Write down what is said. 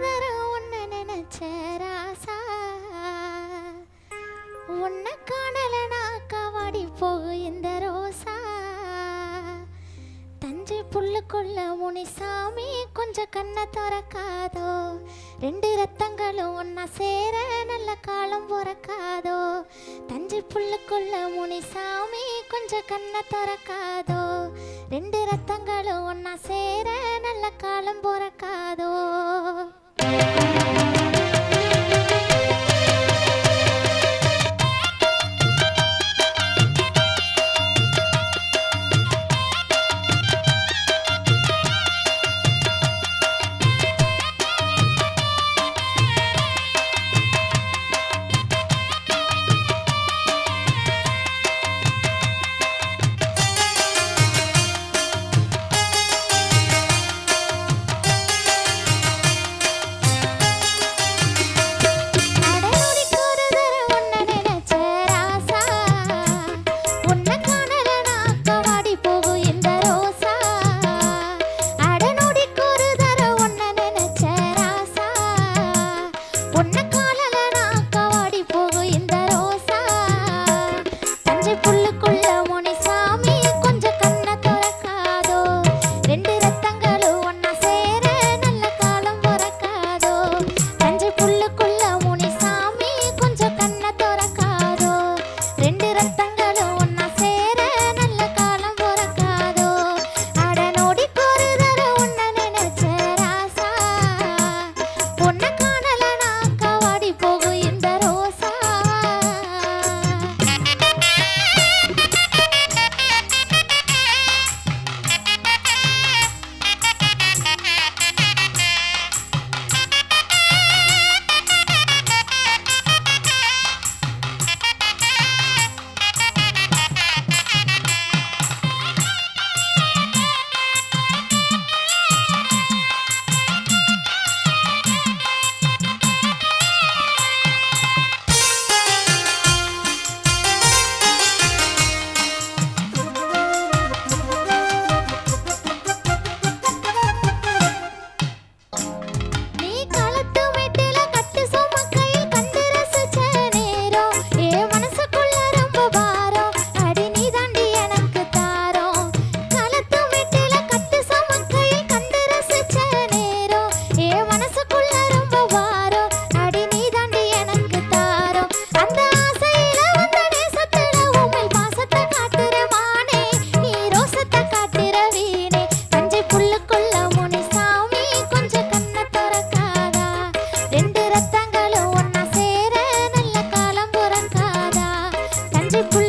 தரும் உன்னை நினைச்ச ராசா. உன்னை காணலனா கவாடி போகு இந்த ரோசா. தஞ்சை புல்லுக்குள்ள முனிசாமி கொஞ்சம் கண்ணை திறக்காதோ. ரெண்டு ரத்தங்களும் ஒன்னா சேர நல்ல காலம் பிறக்காதோ. தஞ்சை புல்லுக்குள்ள முனிசாமி கொஞ்சம் கண்ணை திறக்காதோ. ரெண்டு ரத்தங்களும் ஒன்னா சேர நல்ல காலம் பிறக்காதோ. நெஞ்சுக்குள்